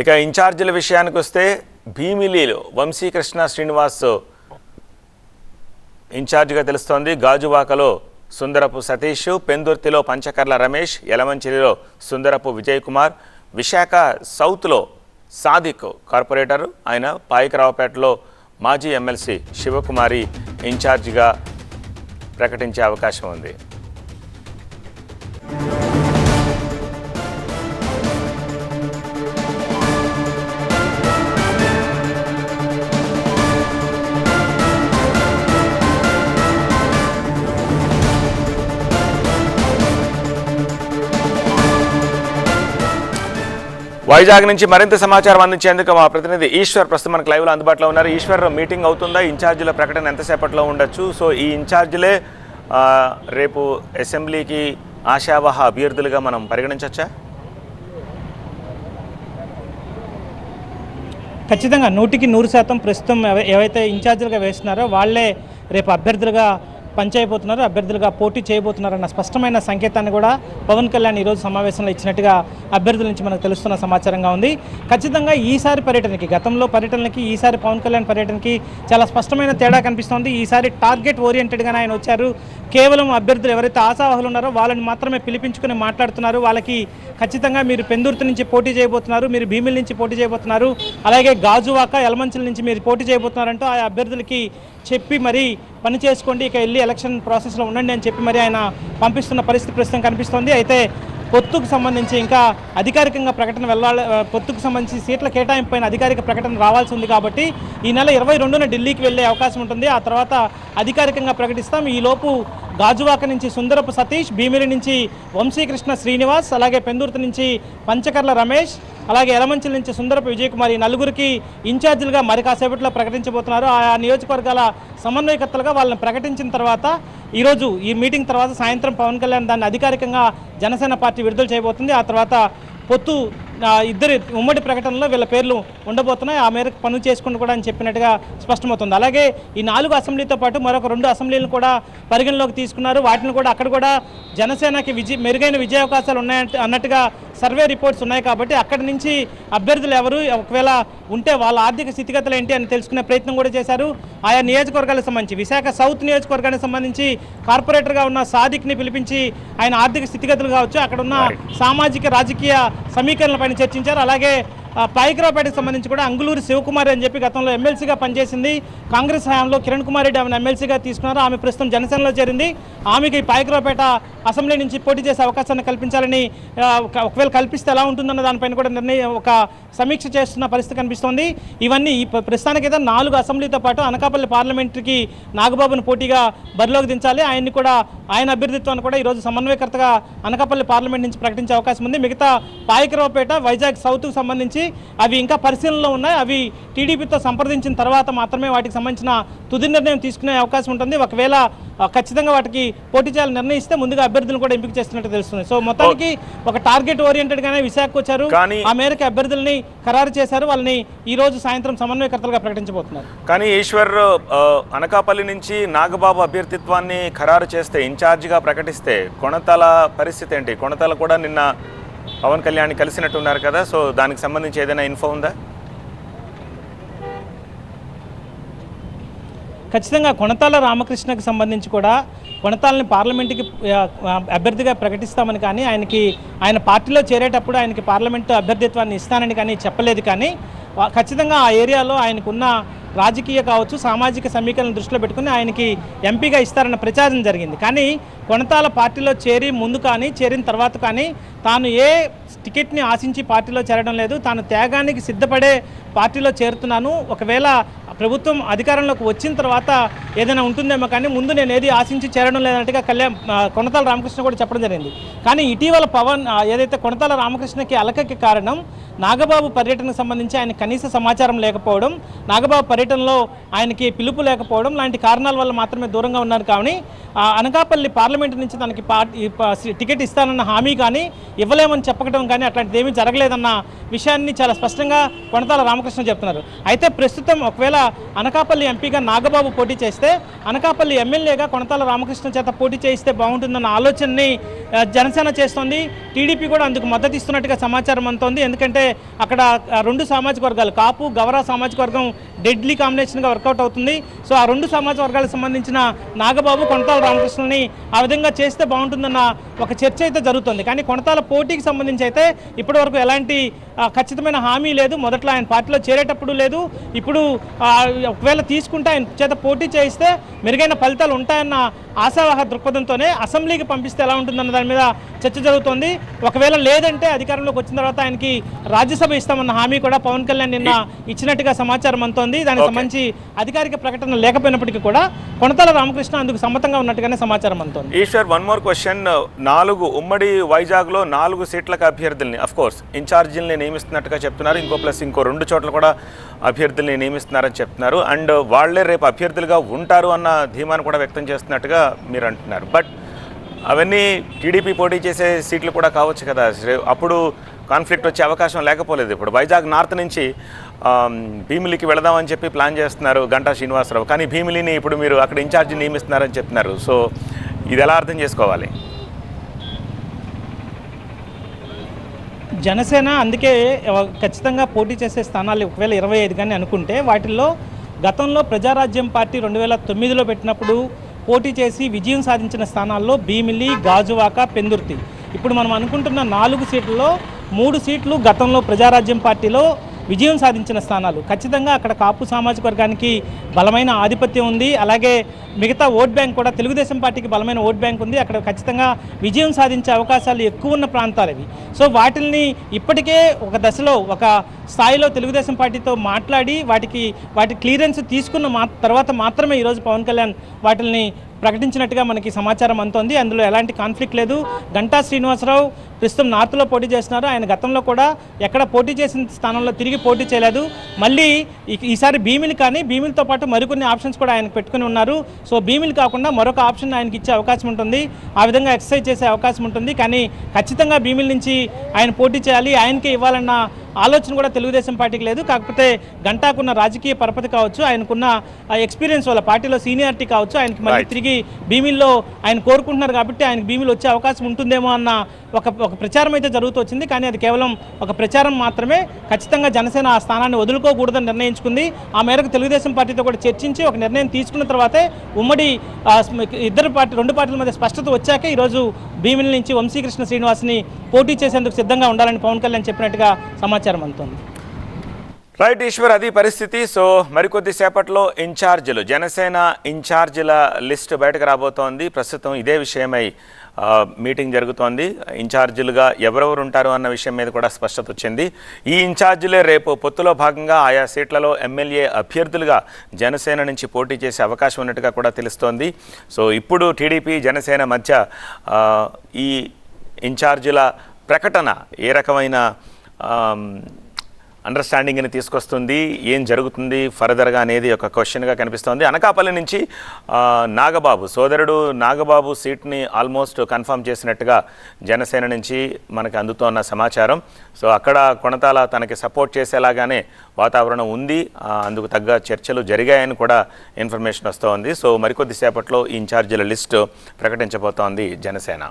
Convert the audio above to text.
ఇక ఇన్ఛార్జీల విషయానికి వస్తే భీమిలీలో వంశీకృష్ణ శ్రీనివాస్ ఇన్ఛార్జిగా తెలుస్తోంది. గాజువాకలో సుందరపు సతీష్ పెందుర్తిలో పంచకర్ల రమేష్ యలమంచిలిలో సుందరపు విజయ్ కుమార్ విశాఖ సౌత్లో సాదిక్ కార్పొరేటర్ ఆయన పాయికరావుపేటలో మాజీ ఎమ్మెల్సీ శివకుమారి ఇన్ఛార్జిగా ప్రకటించే అవకాశం ఉంది. వైజాగ్ నుంచి మరింత సమాచారం అందించేందుకు మా ప్రతినిధి ఈశ్వర్ ప్రస్తుతం మనకు లైవ్లో అందుబాటులో ఉన్నారు. ఈశ్వర్ మీటింగ్ అవుతుందా? ఇన్ఛార్జీల ప్రకటన ఎంతసేపట్లో ఉండొచ్చు? సో ఈ ఇన్ఛార్జీలే రేపు అసెంబ్లీకి ఆశావహ అభ్యర్థులుగా మనం పరిగణించవచ్చా ఖచ్చితంగా నూటికి నూరు శాతం ప్రస్తుతం ఏవైతే ఇన్ఛార్జీలుగా వేస్తున్నారో వాళ్ళే రేపు అభ్యర్థులుగా పనిచేయబోతున్నారు అభ్యర్థులుగా పోటీ చేయబోతున్నారన్న స్పష్టమైన సంకేతాన్ని కూడా పవన్ కళ్యాణ్ ఈరోజు సమావేశంలో ఇచ్చినట్టుగా అభ్యర్థుల నుంచి మనకు తెలుస్తున్న సమాచారంగా ఉంది. ఖచ్చితంగా ఈసారి పర్యటనకి గతంలో పర్యటనకి ఈసారి పవన్ కళ్యాణ్ పర్యటనకి చాలా స్పష్టమైన తేడా కనిపిస్తోంది. ఈసారి టార్గెట్ ఓరియంటెడ్గానే ఆయన వచ్చారు. కేవలం అభ్యర్థులు ఎవరైతే ఆశావాహులు ఉన్నారో వాళ్ళని మాత్రమే పిలిపించుకుని మాట్లాడుతున్నారు. వాళ్ళకి ఖచ్చితంగా మీరు పెందుర్తి నుంచి పోటీ చేయబోతున్నారు మీరు భీమిల నుంచి పోటీ చేయబోతున్నారు. అలాగే గాజువాక ఎలమంచుల నుంచి మీరు పోటీ చేయబోతున్నారంటూ ఆ అభ్యర్థులకి చెప్పి మరి పని చేసుకోండి ఇక వెళ్ళి ఎలక్షన్ ప్రాసెస్లో ఉండండి అని చెప్పి మరి ఆయన పంపిస్తున్న పరిస్థితి ప్రస్తుతం కనిపిస్తోంది. అయితే పొత్తుకు సంబంధించి ఇంకా అధికారికంగా ప్రకటన వెళ్ళాలి పొత్తుకు సంబంధించి సీట్ల కేటాయింపు అధికారిక ప్రకటన రావాల్సి ఉంది కాబట్టి ఈ నెల ఇరవై రెండున ఢిల్లీకి వెళ్ళే అవకాశం ఉంటుంది. ఆ తర్వాత అధికారికంగా ప్రకటిస్తాం. ఈలోపు గాజువాక నుంచి సుందరపు సతీష్ భీమిలి నుంచి వంశీకృష్ణ శ్రీనివాస్ అలాగే పెందుర్తి నుంచి పంచకర్ల రమేష్ అలాగే ఎలమంచిల నుంచి సుందరపు విజయకుమార్ ఈ నలుగురికి ఇన్ఛార్జీలుగా మరి కాసేపట్లో ప్రకటించబోతున్నారు. ఆ నియోజకవర్గాల సమన్వయకర్తలుగా వాళ్ళని ప్రకటించిన తర్వాత ఈరోజు ఈ మీటింగ్ తర్వాత సాయంత్రం పవన్ కళ్యాణ్ దాన్ని అధికారికంగా జనసేన పార్టీ విడుదల చేయబోతుంది. ఆ తర్వాత పొత్తు ఇద్దరు ఉమ్మడి ప్రకటనలో వీళ్ళ పేర్లు ఉండబోతున్నాయి. ఆ మేరకు పనులు చేసుకుంటూ కూడా అని చెప్పినట్టుగా స్పష్టమవుతుంది. అలాగే ఈ నాలుగు అసెంబ్లీతో పాటు మరొక రెండు అసెంబ్లీలను కూడా పరిగణలోకి తీసుకున్నారు. వాటిని కూడా అక్కడ కూడా జనసేనకి విజయ మెరుగైన విజయావకాశాలు ఉన్నాయంటే అన్నట్టుగా సర్వే రిపోర్ట్స్ ఉన్నాయి కాబట్టి అక్కడి నుంచి అభ్యర్థులు ఎవరు ఒకవేళ ఉంటే వాళ్ళ ఆర్థిక స్థితిగతులు ఏంటి అని తెలుసుకునే ప్రయత్నం కూడా చేశారు. ఆయా నియోజకవర్గాలకు సంబంధించి విశాఖ సౌత్ నియోజకవర్గానికి సంబంధించి కార్పొరేటర్గా ఉన్న సాదిక్ని పిలిపించి ఆయన ఆర్థిక స్థితిగతులు కావచ్చు అక్కడ ఉన్న సామాజిక రాజకీయ సమీకరణలపైన చర్చించారు. అలాగే ఆ, పాయికరావుపేటకు సంబంధించి కూడా అంగులూరు శివకుమారి అని చెప్పి గతంలో ఎమ్మెల్సీగా పనిచేసింది. కాంగ్రెస్ హయాంలో కిరణ్ కుమార్ రెడ్డి ఆమెను ఎమ్మెల్సీగా తీసుకున్నారు. ఆమె ప్రస్తుతం జనసేనలో చేరింది. ఆమెకి పాయికరావుపేట అసెంబ్లీ నుంచి పోటీ చేసే అవకాశాన్ని కల్పించాలని ఒక- ఒకవేళ కల్పిస్తే ఎలా ఉంటుందన్న దానిపైన కూడా నిర్ణయం ఒక సమీక్ష చేస్తున్న పరిస్థితి కనిపిస్తోంది. ఇవన్నీ ఈ ప్రస్తుతానికైతే నాలుగు అసెంబ్లీతో పాటు అనకాపల్లి పార్లమెంటరీకి నాగబాబును పోటీగా బరిలోకి దించాలి. ఆయన్ని కూడా ఆయన అభ్యర్థిత్వాన్ని కూడా ఈరోజు సమన్వయకర్తగా అనకాపల్లి పార్లమెంట్ నుంచి ప్రకటించే అవకాశం ఉంది. మిగతా పాయకరావుపేట వైజాగ్ సౌత్కు సంబంధించి అవి ఇంకా పరిశీలనలో ఉన్నాయి. అవి టీడీపీతో సంప్రదించిన తర్వాత మాత్రమే వాటికి సంబంధించిన తుది నిర్ణయం తీసుకునే అవకాశం ఉంటుంది. ఒకవేళ ఖచ్చితంగా వాటికి పోటీ చేయాలని నిర్ణయిస్తే ముందుగా అభ్యర్థులను కూడా ఎంపిక చేస్తున్నట్టు తెలుస్తుంది. సో మొత్తానికి ఒక టార్గెట్ ఓరియంటెడ్ గానే విశాఖకు వచ్చారు. కానీ- ఆ మేరకు అభ్యర్థుల్ని ఖరారు చేశారు. వాళ్ళని ఈ రోజు సాయంత్రం సమన్వయకర్తలుగా ప్రకటించబోతున్నారు. కానీ ఈశ్వర్ అనకాపల్లి నుంచి నాగబాబు అభ్యర్థిత్వాన్ని ఖరారు చేస్తే ఇన్ఛార్జిగా ప్రకటిస్తే కొణతాల పరిస్థితి ఏంటి? కొణతాల కూడా నిన్న పవన్ కళ్యాణ్ కలిసినట్టున్నారు కదా సో దానికి సంబంధించి ఏదైనా ఇన్ఫో ఉందా? ఖచ్చితంగా కొనతాల రామకృష్ణకు సంబంధించి కూడా కొనతాలని పార్లమెంట్కి అభ్యర్థిగా ప్రకటిస్తామని కానీ ఆయనకి ఆయన పార్టీలో చేరేటప్పుడు ఆయనకి పార్లమెంటు అభ్యర్థిత్వాన్ని ఇస్తానని కానీ చెప్పలేదు కానీ ఖచ్చితంగా ఆ ఏరియాలో ఆయనకున్న రాజకీయ కావచ్చు సామాజిక సమీకరణ దృష్టిలో పెట్టుకుని ఆయనకి ఎంపీగా ఇస్తారన్న ప్రచారం జరిగింది. కానీ కొనతాల పార్టీలో చేరి ముందు కానీ చేరిన తర్వాత కానీ తాను ఏ టికెట్ని ఆశించి పార్టీలో చేరడం లేదు. తాను త్యాగానికి సిద్ధపడే పార్టీలో చేరుతున్నాను. ఒకవేళ ప్రభుత్వం అధికారంలోకి వచ్చిన తర్వాత ఏదైనా ఉంటుందేమో కానీ ముందు నేను ఏది ఆశించి చేరడం లేదన్నట్టుగా కళ్యాణ్ కొనతాల రామకృష్ణ కూడా చెప్పడం జరిగింది. కానీ ఇటీవల పవన్ ఏదైతే కొనతాల రామకృష్ణకి అలకకి కారణం నాగబాబు పర్యటనకు సంబంధించి ఆయన కనీస సమాచారం లేకపోవడం నాగబాబు పర్యటనలో ఆయనకి పిలుపు లేకపోవడం లాంటి కారణాల వల్ల మాత్రమే దూరంగా ఉన్నారు కానీ అనకాపల్లి పార్లమెంట్ నుంచి తనకి పార్టీ టికెట్ ఇస్తానన్న హామీ కానీ ఇవ్వలేమని చెప్పడం కానీ అట్లాంటిది ఏమీ జరగలేదన్న విషయాన్ని చాలా స్పష్టంగా కొనతాల రామకృష్ణ చెప్తున్నారు. అయితే ప్రస్తుతం ఒకవేళ అనకాపల్లి ఎంపీగా నాగబాబు పోటీ చేస్తే అనకాపల్లి ఎమ్మెల్యేగా కొనతాల రామకృష్ణ చేత పోటీ చేయిస్తే బాగుంటుందన్న ఆలోచనని జనసేన చేస్తోంది. టీడీపీ కూడా అందుకు మద్దతు ఇస్తున్నట్టుగా సమాచారం అందుతోంది. ఎందుకంటే అక్కడ రెండు సామాజిక వర్గాలు కాపు గవర సామాజిక వర్గం డెడ్లీ కాంబినేషన్గా వర్కౌట్ అవుతుంది. సో ఆ రెండు సామాజిక వర్గాలకు సంబంధించిన నాగబాబు కొనతాల రామకృష్ణని ఆ విధంగా చేస్తే బాగుంటుందన్న ఒక చర్చ అయితే జరుగుతుంది. కానీ కొనతాల పోటీకి సంబంధించి అయితే ఇప్పటివరకు ఎలాంటి ఖచ్చితమైన హామీ లేదు. మొదట్లో ఆయన పార్టీలో చేరేటప్పుడు లేదు. ఇప్పుడు ఒకవేళ తీసుకుంటే ఆయన చేత పోటీ చేయిస్తే మెరుగైన ఫలితాలు ఉంటాయన్న ఆశావాహ దృక్పథంతోనే అసెంబ్లీకి పంపిస్తే ఎలా ఉంటుందన్న దాని మీద చర్చ జరుగుతోంది. ఒకవేళ లేదంటే అధికారంలోకి వచ్చిన తర్వాత ఆయనకి రాజ్యసభ ఇస్తామన్న హామీ కూడా పవన్ కళ్యాణ్ నిన్న ఇచ్చినట్టుగా సమాచారం అంతోంది దానికి సంబంధించి అధికారిక ప్రకటన లేకపోయినప్పటికీ కూడా కొనతాల రామకృష్ణ అందుకు సమ్మతంగా ఉన్నట్టుగానే సమాచారం అంతోంది ఈశ్వర్ వన్ మోర్ క్వశ్చన్ నాలుగు ఉమ్మడి వైజాగ్లో నాలుగు సీట్లకు అభ్యర్థుల్ని అఫ్ కోర్స్ ఇన్ఛార్జీలని నియమిస్తున్నట్టుగా చెప్తున్నారు. ఇంకో ప్లస్ ఇంకో రెండు చోట్ల కూడా అభ్యర్థుల్ని నియమిస్తున్నారని చెప్తున్నారు. అండ్ వాళ్ళే రేపు అభ్యర్థులుగా ఉంటారు అన్న ధీమాను కూడా వ్యక్తం చేస్తున్నట్టుగా మీరు అంటున్నారు. బట్ అవన్నీ టీడీపీ పోటీ చేసే సీట్లు కూడా కావచ్చు కదా. అప్పుడు కాన్ఫ్లిక్ట్ వచ్చే అవకాశం లేకపోలేదు. ఇప్పుడు వైజాగ్ నార్త్ నుంచి భీమిలికి వెళదామని చెప్పి ప్లాన్ చేస్తున్నారు గంటా శ్రీనివాసరావు. కానీ భీమిలిని ఇప్పుడు మీరు అక్కడ ఇన్ఛార్జి నియమిస్తున్నారని చెప్తున్నారు. సో ఇది ఎలా అర్థం చేసుకోవాలి? జనసేన అందుకే ఖచ్చితంగా పోటీ చేసే స్థానాలు ఒకవేళ ఇరవై ఐదు కానీ అనుకుంటే వాటిల్లో గతంలో ప్రజారాజ్యం పార్టీ రెండు వేల తొమ్మిదిలో పెట్టినప్పుడు పోటీ చేసి విజయం సాధించిన స్థానాల్లో భీమిలి గాజువాక పెందుర్తి. ఇప్పుడు మనం అనుకుంటున్న నాలుగు సీట్లలో మూడు సీట్లు గతంలో ప్రజారాజ్యం పార్టీలో విజయం సాధించిన స్థానాలు. ఖచ్చితంగా అక్కడ కాపు సామాజిక వర్గానికి బలమైన ఆధిపత్యం ఉంది. అలాగే మిగతా ఓట్ బ్యాంక్ కూడా తెలుగుదేశం పార్టీకి బలమైన ఓట్ బ్యాంక్ ఉంది. అక్కడ ఖచ్చితంగా విజయం సాధించే అవకాశాలు ఎక్కువ ఉన్న ప్రాంతాలు ఇవి. సో వాటిల్ని ఇప్పటికే ఒక దశలో ఒక స్థాయిలో తెలుగుదేశం పార్టీతో మాట్లాడి వాటికి వాటి క్లియరెన్స్ తీసుకున్న మా తర్వాత మాత్రమే ఈరోజు పవన్ కళ్యాణ్ వాటిల్ని ప్రకటించినట్టుగా మనకి సమాచారం అంతోంది అందులో ఎలాంటి కాన్ఫ్లిక్ట్ లేదు. గంటా శ్రీనివాసరావు ప్రస్తుతం నార్త్లో పోటీ చేస్తున్నారు. ఆయన గతంలో కూడా ఎక్కడ పోటీ చేసిన స్థానంలో తిరిగి పోటీ చేయలేదు. మళ్ళీ ఈసారి భీమిలు కానీ భీమిలతో పాటు మరికొన్ని ఆప్షన్స్ కూడా ఆయన పెట్టుకుని ఉన్నారు. సో భీమిలు కాకుండా మరొక ఆప్షన్ ఆయనకి ఇచ్చే అవకాశం ఉంటుంది. ఆ విధంగా ఎక్సర్సైజ్ చేసే అవకాశం ఉంటుంది. కానీ ఖచ్చితంగా భీమిల నుంచి ఆయన పోటీ చేయాలి. ఆయనకే ఇవ్వాలన్న ఆలోచన కూడా తెలుగుదేశం పార్టీకి లేదు. కాకపోతే గంటాకున్న రాజకీయ పరపతి కావచ్చు ఆయనకున్న ఎక్స్పీరియన్స్ వల్ల పార్టీలో సీనియారిటీ కావచ్చు ఆయనకి మళ్ళీ. తిరిగి భీమిల్లో ఆయన కోరుకుంటున్నారు కాబట్టి ఆయనకి భీమిలు వచ్చే అవకాశం ఉంటుందేమో అన్న ఒక ఒక ప్రచారం అయితే జరుగుతూ వచ్చింది. కానీ అది కేవలం ఒక ప్రచారం మాత్రమే. ఖచ్చితంగా జనసేన ఆ స్థానాన్ని వదులుకోకూడదని నిర్ణయించుకుంది. ఆ మేరకు తెలుగుదేశం పార్టీతో కూడా చర్చించి ఒక నిర్ణయం తీసుకున్న తర్వాతే ఉమ్మడి ఇద్దరు పార్టీ రెండు పార్టీల మధ్య స్పష్టత వచ్చాకే ఈరోజు భీమిలి నుంచి వంశీకృష్ణ శ్రీనివాస్ని పోటీ చేసేందుకు సిద్ధంగా ఉండాలని పవన్ కళ్యాణ్ చెప్పినట్టుగా సమాచారం అందుతుంది. రైట్ ఈశ్వర్ అది పరిస్థితి. సో మరికొద్ది సేపట్లో ఇన్ఛార్జీలు జనసేన ఇన్ఛార్జీల లిస్ట్ బయటకు రాబోతోంది. ప్రస్తుతం ఇదే విషయమై మీటింగ్ జరుగుతోంది. ఇన్ఛార్జీలుగా ఎవరెవరు ఉంటారు అన్న విషయం మీద కూడా స్పష్టత వచ్చింది. ఈ ఇన్ఛార్జీలే రేపు పొత్తులో భాగంగా ఆయా సీట్లలో ఎమ్మెల్యే అభ్యర్థులుగా జనసేన నుంచి పోటీ చేసే అవకాశం ఉన్నట్టుగా కూడా తెలుస్తోంది. సో ఇప్పుడు టీడీపీ జనసేన మధ్య ఈ ఇన్ఛార్జీల ప్రకటన ఏ రకమైన అండర్స్టాండింగ్ని తీసుకొస్తుంది. ఏం జరుగుతుంది ఫర్దర్గా అనేది ఒక క్వశ్చన్గా కనిపిస్తోంది. అనకాపల్లి నుంచి నాగబాబు సోదరుడు నాగబాబు సీట్ని ఆల్మోస్ట్ కన్ఫర్మ్ చేసినట్టుగా జనసేన నుంచి మనకి అందుతోన్న సమాచారం. సో అక్కడ కొనతాల తనకి సపోర్ట్ చేసేలాగానే వాతావరణం ఉంది. అందుకు తగ్గ చర్చలు జరిగాయని కూడా ఇన్ఫర్మేషన్ వస్తోంది. సో మరికొద్దిసేపట్లో ఇన్ఛార్జీల లిస్టు ప్రకటించబోతోంది జనసేన.